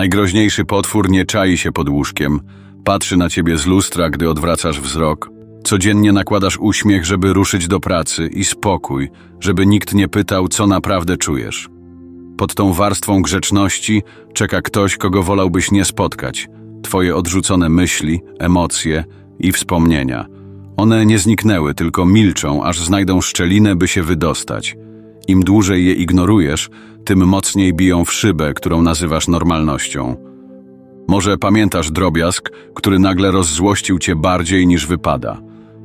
Najgroźniejszy potwór nie czai się pod łóżkiem. Patrzy na ciebie z lustra, gdy odwracasz wzrok. Codziennie nakładasz uśmiech, żeby ruszyć do pracy i spokój, żeby nikt nie pytał, co naprawdę czujesz. Pod tą warstwą grzeczności czeka ktoś, kogo wolałbyś nie spotkać. Twoje odrzucone myśli, emocje i wspomnienia. One nie zniknęły, tylko milczą, aż znajdą szczelinę, by się wydostać. Im dłużej je ignorujesz, tym mocniej biją w szybę, którą nazywasz normalnością. Może pamiętasz drobiazg, który nagle rozzłościł cię bardziej niż wypada.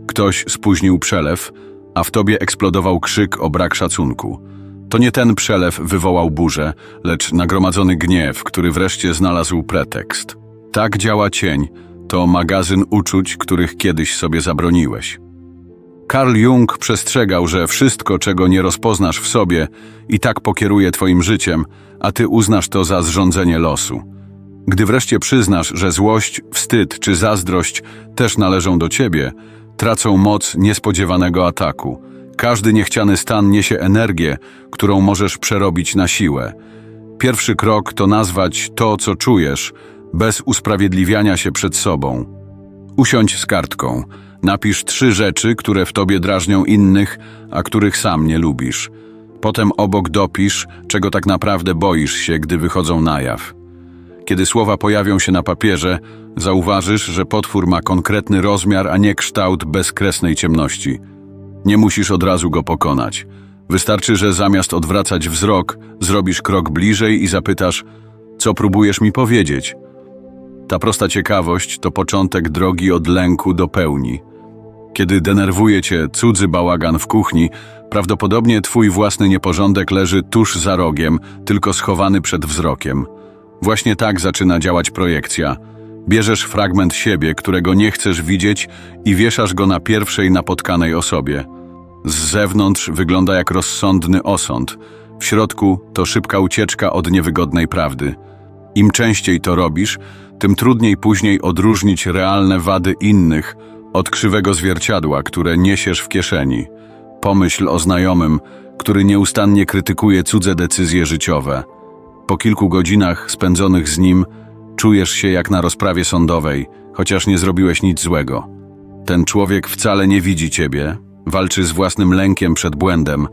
Ktoś spóźnił przelew, a w tobie eksplodował krzyk o brak szacunku. To nie ten przelew wywołał burzę, lecz nagromadzony gniew, który wreszcie znalazł pretekst. Tak działa cień, to magazyn uczuć, których kiedyś sobie zabroniłeś. Carl Jung przestrzegał, że wszystko, czego nie rozpoznasz w sobie, i tak pokieruje twoim życiem, a ty uznasz to za zrządzenie losu. Gdy wreszcie przyznasz, że złość, wstyd czy zazdrość też należą do ciebie, tracą moc niespodziewanego ataku. Każdy niechciany stan niesie energię, którą możesz przerobić na siłę. Pierwszy krok to nazwać to, co czujesz, bez usprawiedliwiania się przed sobą. Usiądź z kartką. Napisz trzy rzeczy, które w tobie drażnią innych, a których sam nie lubisz. Potem obok dopisz, czego tak naprawdę boisz się, gdy wychodzą na jaw. Kiedy słowa pojawią się na papierze, zauważysz, że potwór ma konkretny rozmiar, a nie kształt bezkresnej ciemności. Nie musisz od razu go pokonać. Wystarczy, że zamiast odwracać wzrok, zrobisz krok bliżej i zapytasz, co próbujesz mi powiedzieć. Ta prosta ciekawość to początek drogi od lęku do pełni. Kiedy denerwuje cię cudzy bałagan w kuchni, prawdopodobnie twój własny nieporządek leży tuż za rogiem, tylko schowany przed wzrokiem. Właśnie tak zaczyna działać projekcja. Bierzesz fragment siebie, którego nie chcesz widzieć i wieszasz go na pierwszej napotkanej osobie. Z zewnątrz wygląda jak rozsądny osąd. W środku to szybka ucieczka od niewygodnej prawdy. Im częściej to robisz, tym trudniej później odróżnić realne wady innych od krzywego zwierciadła, które niesiesz w kieszeni. Pomyśl o znajomym, który nieustannie krytykuje cudze decyzje życiowe. Po kilku godzinach spędzonych z nim czujesz się jak na rozprawie sądowej, chociaż nie zrobiłeś nic złego. Ten człowiek wcale nie widzi ciebie, walczy z własnym lękiem przed błędem,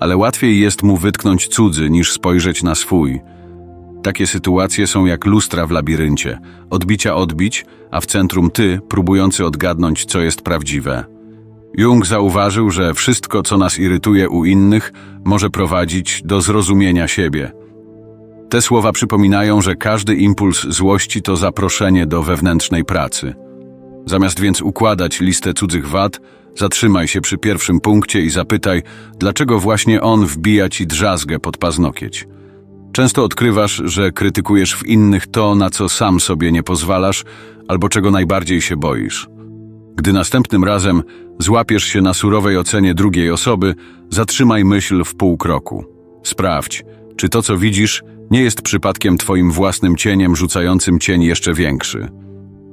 ale łatwiej jest mu wytknąć cudzy niż spojrzeć na swój. Takie sytuacje są jak lustra w labiryncie. Odbicia odbić, a w centrum ty, próbujący odgadnąć, co jest prawdziwe. Jung zauważył, że wszystko, co nas irytuje u innych, może prowadzić do zrozumienia siebie. Te słowa przypominają, że każdy impuls złości to zaproszenie do wewnętrznej pracy. Zamiast więc układać listę cudzych wad, zatrzymaj się przy pierwszym punkcie i zapytaj, dlaczego właśnie on wbija ci drzazgę pod paznokieć. Często odkrywasz, że krytykujesz w innych to, na co sam sobie nie pozwalasz, albo czego najbardziej się boisz. Gdy następnym razem złapiesz się na surowej ocenie drugiej osoby, zatrzymaj myśl w pół kroku. Sprawdź, czy to, co widzisz, nie jest przypadkiem twoim własnym cieniem rzucającym cień jeszcze większy.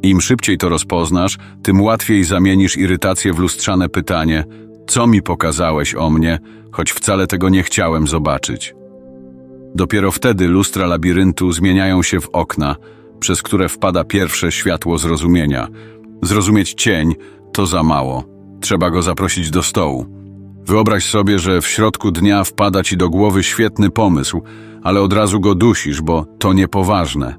Im szybciej to rozpoznasz, tym łatwiej zamienisz irytację w lustrzane pytanie: Co mi pokazałeś o mnie, choć wcale tego nie chciałem zobaczyć. Dopiero wtedy lustra labiryntu zmieniają się w okna, przez które wpada pierwsze światło zrozumienia. Zrozumieć cień to za mało. Trzeba go zaprosić do stołu. Wyobraź sobie, że w środku dnia wpada ci do głowy świetny pomysł, ale od razu go dusisz, bo to niepoważne.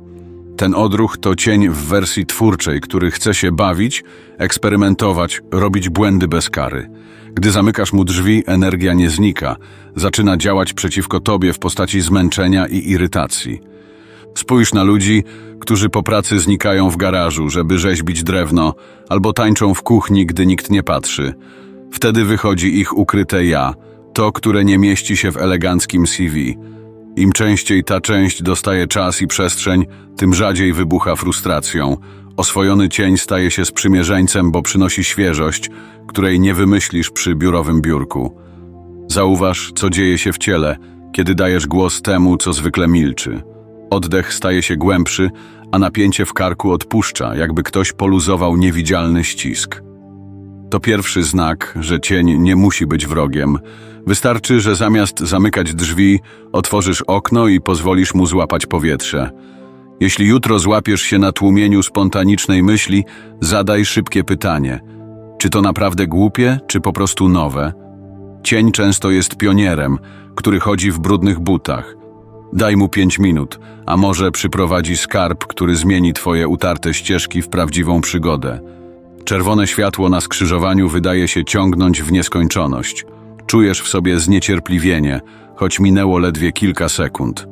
Ten odruch to cień w wersji twórczej, który chce się bawić, eksperymentować, robić błędy bez kary. Gdy zamykasz mu drzwi, energia nie znika, zaczyna działać przeciwko tobie w postaci zmęczenia i irytacji. Spójrz na ludzi, którzy po pracy znikają w garażu, żeby rzeźbić drewno, albo tańczą w kuchni, gdy nikt nie patrzy. Wtedy wychodzi ich ukryte ja, to, które nie mieści się w eleganckim CV. Im częściej ta część dostaje czas i przestrzeń, tym rzadziej wybucha frustracją. Oswojony cień staje się sprzymierzeńcem, bo przynosi świeżość, której nie wymyślisz przy biurowym biurku. Zauważ, co dzieje się w ciele, kiedy dajesz głos temu, co zwykle milczy. Oddech staje się głębszy, a napięcie w karku odpuszcza, jakby ktoś poluzował niewidzialny ścisk. To pierwszy znak, że cień nie musi być wrogiem. Wystarczy, że zamiast zamykać drzwi, otworzysz okno i pozwolisz mu złapać powietrze. Jeśli jutro złapiesz się na tłumieniu spontanicznej myśli, zadaj szybkie pytanie: czy to naprawdę głupie, czy po prostu nowe? Cień często jest pionierem, który chodzi w brudnych butach. Daj mu pięć minut, a może przyprowadzi skarb, który zmieni twoje utarte ścieżki w prawdziwą przygodę. Czerwone światło na skrzyżowaniu wydaje się ciągnąć w nieskończoność. Czujesz w sobie zniecierpliwienie, choć minęło ledwie kilka sekund.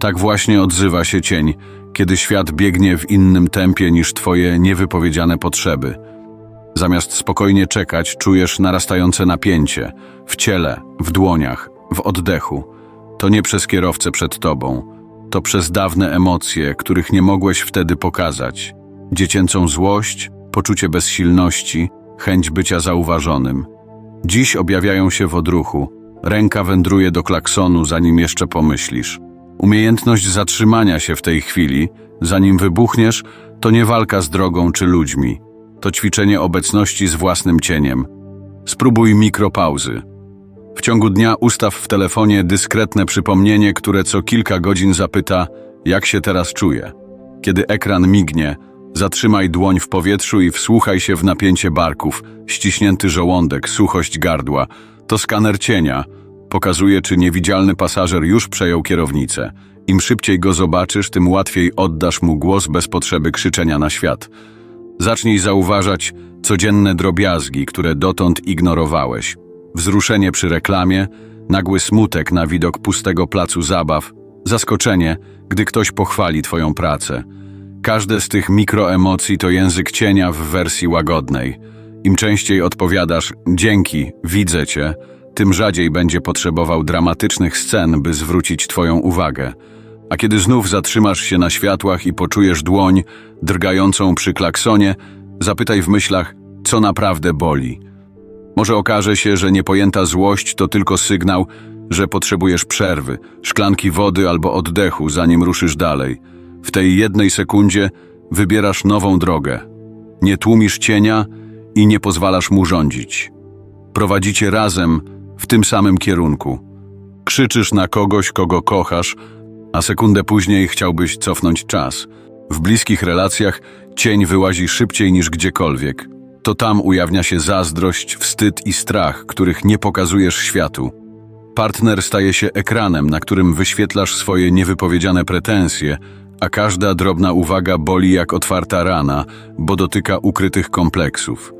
Tak właśnie odzywa się cień, kiedy świat biegnie w innym tempie niż twoje niewypowiedziane potrzeby. Zamiast spokojnie czekać, czujesz narastające napięcie w ciele, w dłoniach, w oddechu. To nie przez kierowcę przed tobą, to przez dawne emocje, których nie mogłeś wtedy pokazać. Dziecięcą złość, poczucie bezsilności, chęć bycia zauważonym. Dziś objawiają się w odruchu. Ręka wędruje do klaksonu, zanim jeszcze pomyślisz. Umiejętność zatrzymania się w tej chwili, zanim wybuchniesz, to nie walka z drogą czy ludźmi. To ćwiczenie obecności z własnym cieniem. Spróbuj mikropauzy. W ciągu dnia ustaw w telefonie dyskretne przypomnienie, które co kilka godzin zapyta, jak się teraz czuję. Kiedy ekran mignie, zatrzymaj dłoń w powietrzu i wsłuchaj się w napięcie barków, ściśnięty żołądek, suchość gardła. To skaner cienia. Pokazuje, czy niewidzialny pasażer już przejął kierownicę. Im szybciej go zobaczysz, tym łatwiej oddasz mu głos bez potrzeby krzyczenia na świat. Zacznij zauważać codzienne drobiazgi, które dotąd ignorowałeś. Wzruszenie przy reklamie, nagły smutek na widok pustego placu zabaw, zaskoczenie, gdy ktoś pochwali Twoją pracę. Każde z tych mikroemocji to język cienia w wersji łagodnej. Im częściej odpowiadasz dzięki, widzę Cię, tym rzadziej będzie potrzebował dramatycznych scen, by zwrócić Twoją uwagę. A kiedy znów zatrzymasz się na światłach i poczujesz dłoń drgającą przy klaksonie, zapytaj w myślach, co naprawdę boli. Może okaże się, że niepojęta złość to tylko sygnał, że potrzebujesz przerwy, szklanki wody albo oddechu, zanim ruszysz dalej. W tej jednej sekundzie wybierasz nową drogę. Nie tłumisz cienia i nie pozwalasz mu rządzić. Prowadzicie razem w tym samym kierunku. Krzyczysz na kogoś, kogo kochasz, a sekundę później chciałbyś cofnąć czas. W bliskich relacjach cień wyłazi szybciej niż gdziekolwiek. To tam ujawnia się zazdrość, wstyd i strach, których nie pokazujesz światu. Partner staje się ekranem, na którym wyświetlasz swoje niewypowiedziane pretensje, a każda drobna uwaga boli jak otwarta rana, bo dotyka ukrytych kompleksów.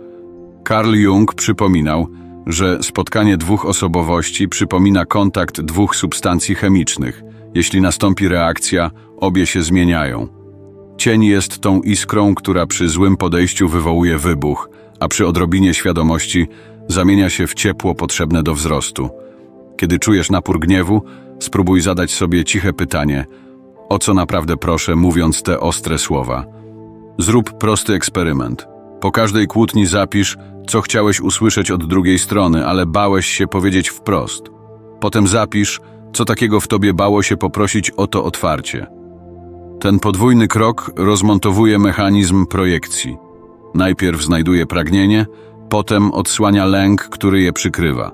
Carl Jung przypominał, że spotkanie dwóch osobowości przypomina kontakt dwóch substancji chemicznych. Jeśli nastąpi reakcja, obie się zmieniają. Cień jest tą iskrą, która przy złym podejściu wywołuje wybuch, a przy odrobinie świadomości zamienia się w ciepło potrzebne do wzrostu. Kiedy czujesz napór gniewu, spróbuj zadać sobie ciche pytanie: o co naprawdę proszę, mówiąc te ostre słowa? Zrób prosty eksperyment. Po każdej kłótni zapisz, co chciałeś usłyszeć od drugiej strony, ale bałeś się powiedzieć wprost. Potem zapisz, co takiego w tobie bało się poprosić o to otwarcie. Ten podwójny krok rozmontowuje mechanizm projekcji. Najpierw znajduje pragnienie, potem odsłania lęk, który je przykrywa.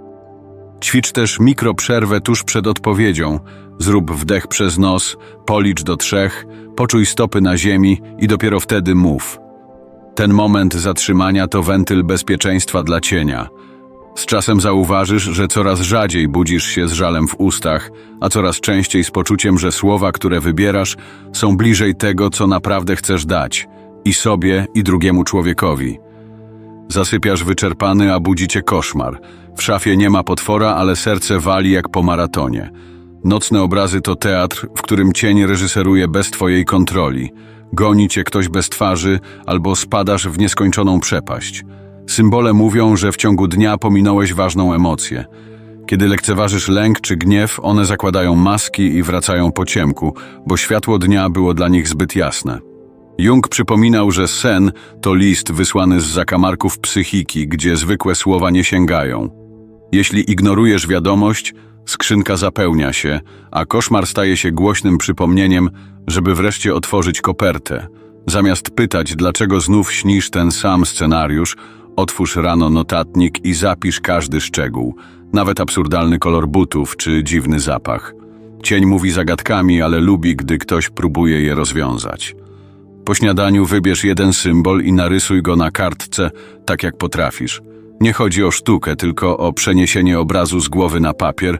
Ćwicz też mikroprzerwę tuż przed odpowiedzią. Zrób wdech przez nos, policz do trzech, poczuj stopy na ziemi i dopiero wtedy mów. Ten moment zatrzymania to wentyl bezpieczeństwa dla cienia. Z czasem zauważysz, że coraz rzadziej budzisz się z żalem w ustach, a coraz częściej z poczuciem, że słowa, które wybierasz, są bliżej tego, co naprawdę chcesz dać i sobie, i drugiemu człowiekowi. Zasypiasz wyczerpany, a budzi cię koszmar. W szafie nie ma potwora, ale serce wali jak po maratonie. Nocne obrazy to teatr, w którym cień reżyseruje bez twojej kontroli. Goni cię ktoś bez twarzy albo spadasz w nieskończoną przepaść. Symbole mówią, że w ciągu dnia pominąłeś ważną emocję. Kiedy lekceważysz lęk czy gniew, one zakładają maski i wracają po ciemku, bo światło dnia było dla nich zbyt jasne. Jung przypominał, że sen to list wysłany z zakamarków psychiki, gdzie zwykłe słowa nie sięgają. Jeśli ignorujesz wiadomość, skrzynka zapełnia się, a koszmar staje się głośnym przypomnieniem, żeby wreszcie otworzyć kopertę. Zamiast pytać, dlaczego znów śnisz ten sam scenariusz, otwórz rano notatnik i zapisz każdy szczegół, nawet absurdalny kolor butów czy dziwny zapach. Cień mówi zagadkami, ale lubi, gdy ktoś próbuje je rozwiązać. Po śniadaniu wybierz jeden symbol i narysuj go na kartce, tak jak potrafisz. Nie chodzi o sztukę, tylko o przeniesienie obrazu z głowy na papier,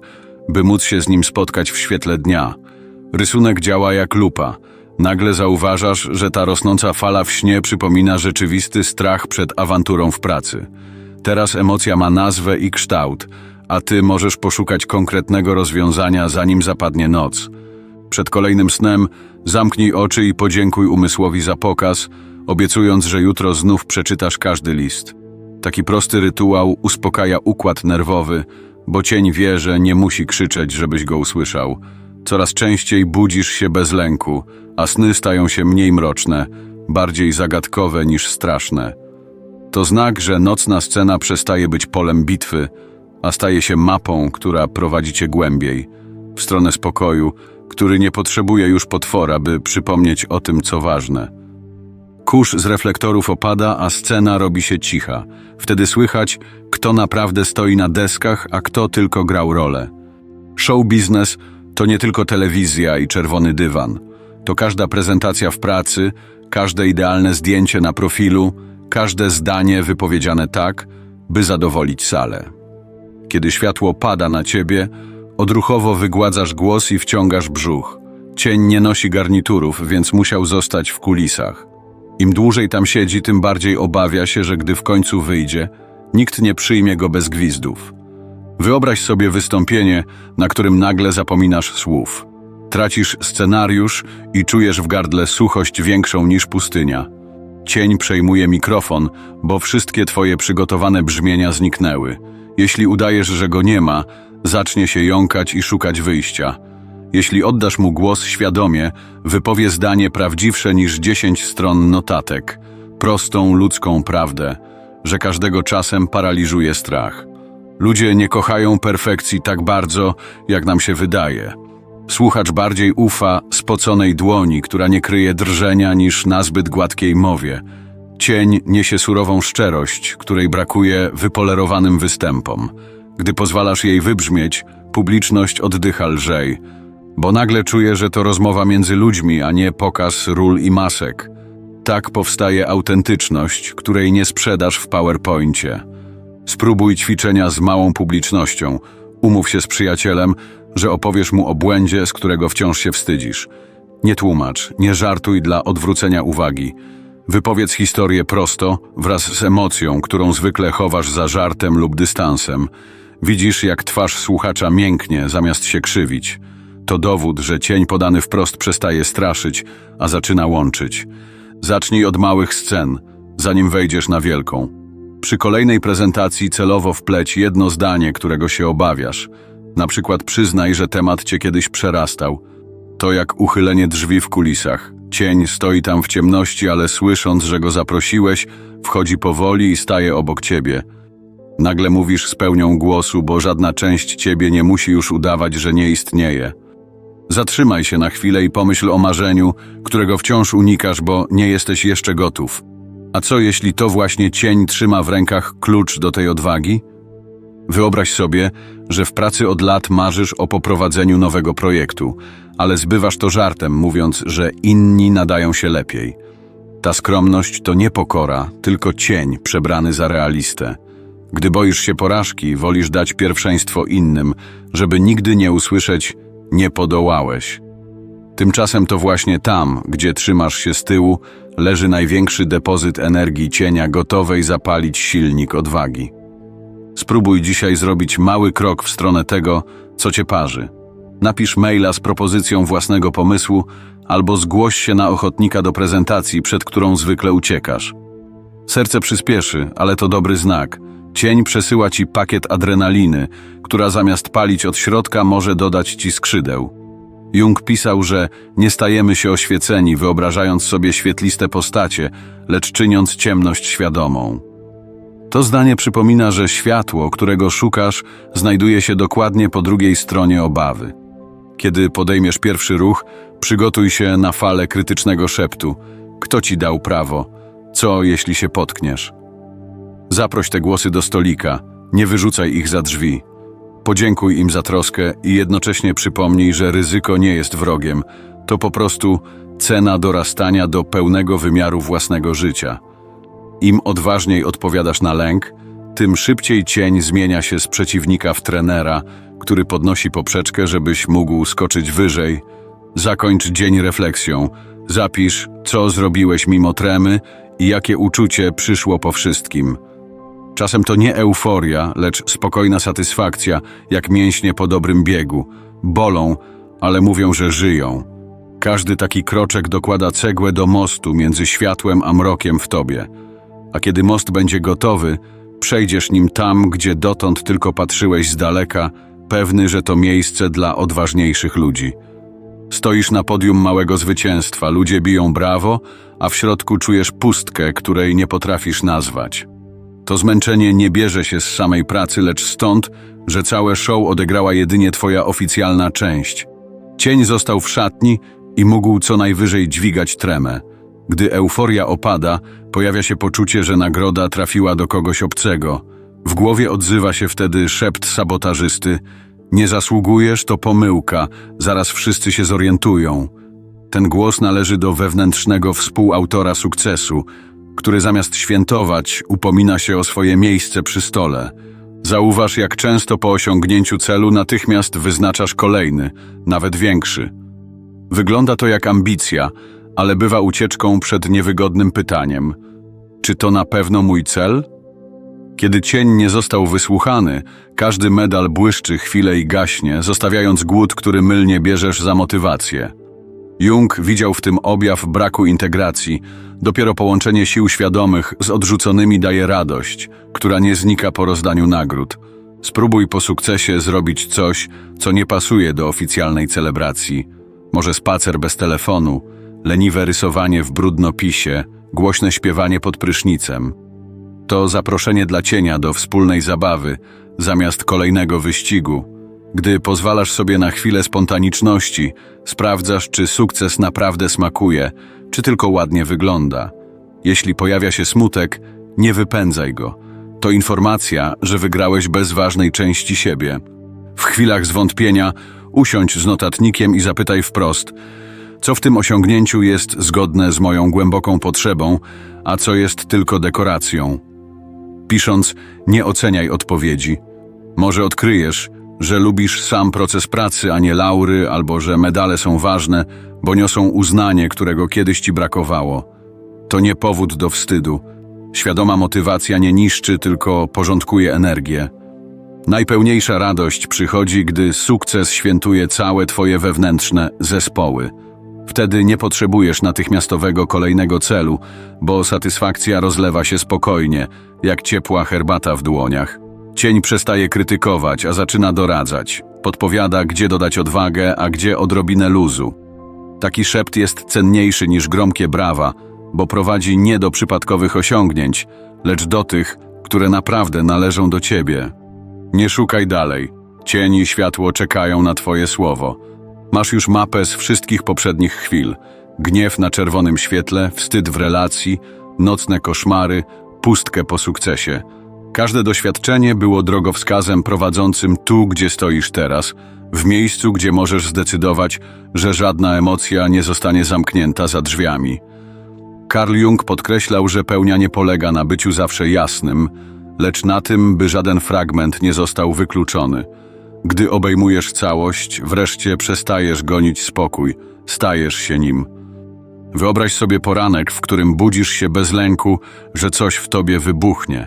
by móc się z nim spotkać w świetle dnia. Rysunek działa jak lupa. Nagle zauważasz, że ta rosnąca fala w śnie przypomina rzeczywisty strach przed awanturą w pracy. Teraz emocja ma nazwę i kształt, a ty możesz poszukać konkretnego rozwiązania, zanim zapadnie noc. Przed kolejnym snem zamknij oczy i podziękuj umysłowi za pokaz, obiecując, że jutro znów przeczytasz każdy list. Taki prosty rytuał uspokaja układ nerwowy, bo cień wie, że nie musi krzyczeć, żebyś go usłyszał. Coraz częściej budzisz się bez lęku, a sny stają się mniej mroczne, bardziej zagadkowe niż straszne. To znak, że nocna scena przestaje być polem bitwy, a staje się mapą, która prowadzi cię głębiej, w stronę spokoju, który nie potrzebuje już potwora, by przypomnieć o tym, co ważne. Kurz z reflektorów opada, a scena robi się cicha. Wtedy słychać, kto naprawdę stoi na deskach, a kto tylko grał rolę. Show biznes to nie tylko telewizja i czerwony dywan. To każda prezentacja w pracy, każde idealne zdjęcie na profilu, każde zdanie wypowiedziane tak, by zadowolić salę. Kiedy światło pada na ciebie, odruchowo wygładzasz głos i wciągasz brzuch. Cień nie nosi garniturów, więc musiał zostać w kulisach. Im dłużej tam siedzi, tym bardziej obawia się, że gdy w końcu wyjdzie, nikt nie przyjmie go bez gwizdów. Wyobraź sobie wystąpienie, na którym nagle zapominasz słów. Tracisz scenariusz i czujesz w gardle suchość większą niż pustynia. Cień przejmuje mikrofon, bo wszystkie twoje przygotowane brzmienia zniknęły. Jeśli udajesz, że go nie ma, zacznie się jąkać i szukać wyjścia. Jeśli oddasz mu głos świadomie, wypowie zdanie prawdziwsze niż dziesięć stron notatek, prostą ludzką prawdę, że każdego czasem paraliżuje strach. Ludzie nie kochają perfekcji tak bardzo, jak nam się wydaje. Słuchacz bardziej ufa spoconej dłoni, która nie kryje drżenia niż nazbyt gładkiej mowie. Cień niesie surową szczerość, której brakuje wypolerowanym występom. Gdy pozwalasz jej wybrzmieć, publiczność oddycha lżej, bo nagle czuje, że to rozmowa między ludźmi, a nie pokaz ról i masek. Tak powstaje autentyczność, której nie sprzedasz w PowerPoincie. Spróbuj ćwiczenia z małą publicznością. Umów się z przyjacielem, że opowiesz mu o błędzie, z którego wciąż się wstydzisz. Nie tłumacz, nie żartuj dla odwrócenia uwagi. Wypowiedz historię prosto, wraz z emocją, którą zwykle chowasz za żartem lub dystansem. Widzisz, jak twarz słuchacza mięknie, zamiast się krzywić. To dowód, że cień podany wprost przestaje straszyć, a zaczyna łączyć. Zacznij od małych scen, zanim wejdziesz na wielką. Przy kolejnej prezentacji celowo wpleć jedno zdanie, którego się obawiasz. Na przykład przyznaj, że temat cię kiedyś przerastał. To jak uchylenie drzwi w kulisach. Cień stoi tam w ciemności, ale słysząc, że go zaprosiłeś, wchodzi powoli i staje obok ciebie. Nagle mówisz z pełnią głosu, bo żadna część ciebie nie musi już udawać, że nie istnieje. Zatrzymaj się na chwilę i pomyśl o marzeniu, którego wciąż unikasz, bo nie jesteś jeszcze gotów. A co jeśli to właśnie cień trzyma w rękach klucz do tej odwagi? Wyobraź sobie, że w pracy od lat marzysz o poprowadzeniu nowego projektu, ale zbywasz to żartem, mówiąc, że inni nadają się lepiej. Ta skromność to nie pokora, tylko cień przebrany za realistę. Gdy boisz się porażki, wolisz dać pierwszeństwo innym, żeby nigdy nie usłyszeć nie podołałeś. Tymczasem to właśnie tam, gdzie trzymasz się z tyłu, leży największy depozyt energii cienia gotowej zapalić silnik odwagi. Spróbuj dzisiaj zrobić mały krok w stronę tego, co cię parzy. Napisz maila z propozycją własnego pomysłu albo zgłoś się na ochotnika do prezentacji, przed którą zwykle uciekasz. Serce przyspieszy, ale to dobry znak. Cień przesyła ci pakiet adrenaliny, która zamiast palić od środka może dodać ci skrzydeł. Jung pisał, że nie stajemy się oświeceni, wyobrażając sobie świetliste postacie, lecz czyniąc ciemność świadomą. To zdanie przypomina, że światło, którego szukasz, znajduje się dokładnie po drugiej stronie obawy. Kiedy podejmiesz pierwszy ruch, przygotuj się na falę krytycznego szeptu. Kto ci dał prawo? Co, jeśli się potkniesz? Zaproś te głosy do stolika, nie wyrzucaj ich za drzwi. Podziękuj im za troskę i jednocześnie przypomnij, że ryzyko nie jest wrogiem, to po prostu cena dorastania do pełnego wymiaru własnego życia. Im odważniej odpowiadasz na lęk, tym szybciej cień zmienia się z przeciwnika w trenera, który podnosi poprzeczkę, żebyś mógł skoczyć wyżej. Zakończ dzień refleksją. Zapisz, co zrobiłeś mimo tremy i jakie uczucie przyszło po wszystkim. Czasem to nie euforia, lecz spokojna satysfakcja, jak mięśnie po dobrym biegu. Bolą, ale mówią, że żyją. Każdy taki kroczek dokłada cegłę do mostu między światłem a mrokiem w tobie. A kiedy most będzie gotowy, przejdziesz nim tam, gdzie dotąd tylko patrzyłeś z daleka, pewny, że to miejsce dla odważniejszych ludzi. Stoisz na podium małego zwycięstwa, ludzie biją brawo, a w środku czujesz pustkę, której nie potrafisz nazwać. To zmęczenie nie bierze się z samej pracy, lecz stąd, że całe show odegrała jedynie twoja oficjalna część. Cień został w szatni i mógł co najwyżej dźwigać tremę. Gdy euforia opada, pojawia się poczucie, że nagroda trafiła do kogoś obcego. W głowie odzywa się wtedy szept sabotażysty: Nie zasługujesz, to pomyłka, zaraz wszyscy się zorientują. Ten głos należy do wewnętrznego współautora sukcesu, który zamiast świętować, upomina się o swoje miejsce przy stole. Zauważ, jak często po osiągnięciu celu natychmiast wyznaczasz kolejny, nawet większy. Wygląda to jak ambicja, ale bywa ucieczką przed niewygodnym pytaniem: czy to na pewno mój cel? Kiedy cień nie został wysłuchany, każdy medal błyszczy chwilę i gaśnie, zostawiając głód, który mylnie bierzesz za motywację. Jung widział w tym objaw braku integracji. Dopiero połączenie sił świadomych z odrzuconymi daje radość, która nie znika po rozdaniu nagród. Spróbuj po sukcesie zrobić coś, co nie pasuje do oficjalnej celebracji. Może spacer bez telefonu, leniwe rysowanie w brudnopisie, głośne śpiewanie pod prysznicem. To zaproszenie dla cienia do wspólnej zabawy, zamiast kolejnego wyścigu. Gdy pozwalasz sobie na chwilę spontaniczności, sprawdzasz, czy sukces naprawdę smakuje, czy tylko ładnie wygląda. Jeśli pojawia się smutek, nie wypędzaj go. To informacja, że wygrałeś bez ważnej części siebie. W chwilach zwątpienia usiądź z notatnikiem i zapytaj wprost, co w tym osiągnięciu jest zgodne z moją głęboką potrzebą, a co jest tylko dekoracją. Pisząc, nie oceniaj odpowiedzi. Może odkryjesz, że lubisz sam proces pracy, a nie laury, albo że medale są ważne, bo niosą uznanie, którego kiedyś ci brakowało. To nie powód do wstydu. Świadoma motywacja nie niszczy, tylko porządkuje energię. Najpełniejsza radość przychodzi, gdy sukces świętuje całe twoje wewnętrzne zespoły. Wtedy nie potrzebujesz natychmiastowego kolejnego celu, bo satysfakcja rozlewa się spokojnie, jak ciepła herbata w dłoniach. Cień przestaje krytykować, a zaczyna doradzać. Podpowiada, gdzie dodać odwagę, a gdzie odrobinę luzu. Taki szept jest cenniejszy niż gromkie brawa, bo prowadzi nie do przypadkowych osiągnięć, lecz do tych, które naprawdę należą do ciebie. Nie szukaj dalej. Cień i światło czekają na twoje słowo. Masz już mapę z wszystkich poprzednich chwil. Gniew na czerwonym świetle, wstyd w relacji, nocne koszmary, pustkę po sukcesie. Każde doświadczenie było drogowskazem prowadzącym tu, gdzie stoisz teraz, w miejscu, gdzie możesz zdecydować, że żadna emocja nie zostanie zamknięta za drzwiami. Carl Jung podkreślał, że pełnia nie polega na byciu zawsze jasnym, lecz na tym, by żaden fragment nie został wykluczony. Gdy obejmujesz całość, wreszcie przestajesz gonić spokój, stajesz się nim. Wyobraź sobie poranek, w którym budzisz się bez lęku, że coś w tobie wybuchnie.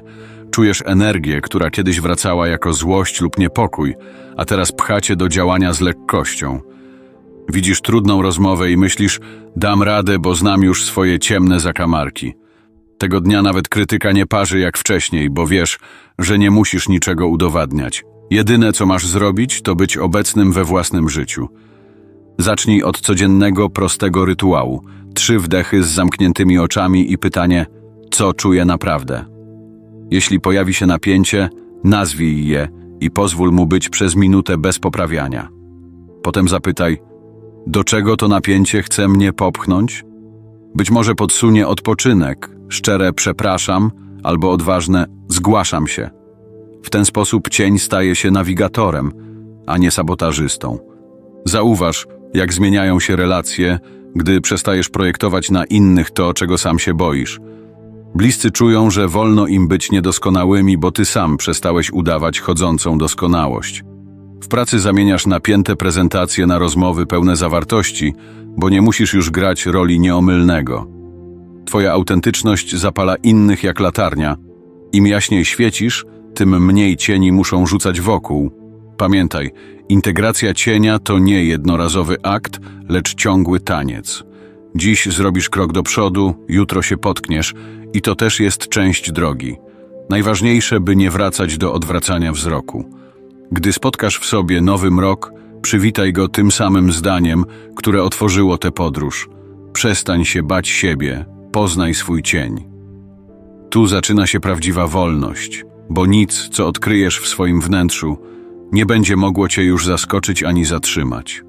Czujesz energię, która kiedyś wracała jako złość lub niepokój, a teraz pchacie do działania z lekkością. Widzisz trudną rozmowę i myślisz, dam radę, bo znam już swoje ciemne zakamarki. Tego dnia nawet krytyka nie parzy jak wcześniej, bo wiesz, że nie musisz niczego udowadniać. Jedyne, co masz zrobić, to być obecnym we własnym życiu. Zacznij od codziennego, prostego rytuału. Trzy wdechy z zamkniętymi oczami i pytanie, co czuję naprawdę. Jeśli pojawi się napięcie, nazwij je i pozwól mu być przez minutę bez poprawiania. Potem zapytaj, do czego to napięcie chce mnie popchnąć? Być może podsunie odpoczynek, szczere przepraszam albo odważne zgłaszam się. W ten sposób cień staje się nawigatorem, a nie sabotażystą. Zauważ, jak zmieniają się relacje, gdy przestajesz projektować na innych to, czego sam się boisz. Bliscy czują, że wolno im być niedoskonałymi, bo ty sam przestałeś udawać chodzącą doskonałość. W pracy zamieniasz napięte prezentacje na rozmowy pełne zawartości, bo nie musisz już grać roli nieomylnego. Twoja autentyczność zapala innych jak latarnia. Im jaśniej świecisz, tym mniej cieni muszą rzucać wokół. Pamiętaj, integracja cienia to nie jednorazowy akt, lecz ciągły taniec. Dziś zrobisz krok do przodu, jutro się potkniesz i to też jest część drogi. Najważniejsze, by nie wracać do odwracania wzroku. Gdy spotkasz w sobie nowy mrok, przywitaj go tym samym zdaniem, które otworzyło tę podróż. Przestań się bać siebie, poznaj swój cień. Tu zaczyna się prawdziwa wolność, bo nic, co odkryjesz w swoim wnętrzu, nie będzie mogło cię już zaskoczyć ani zatrzymać.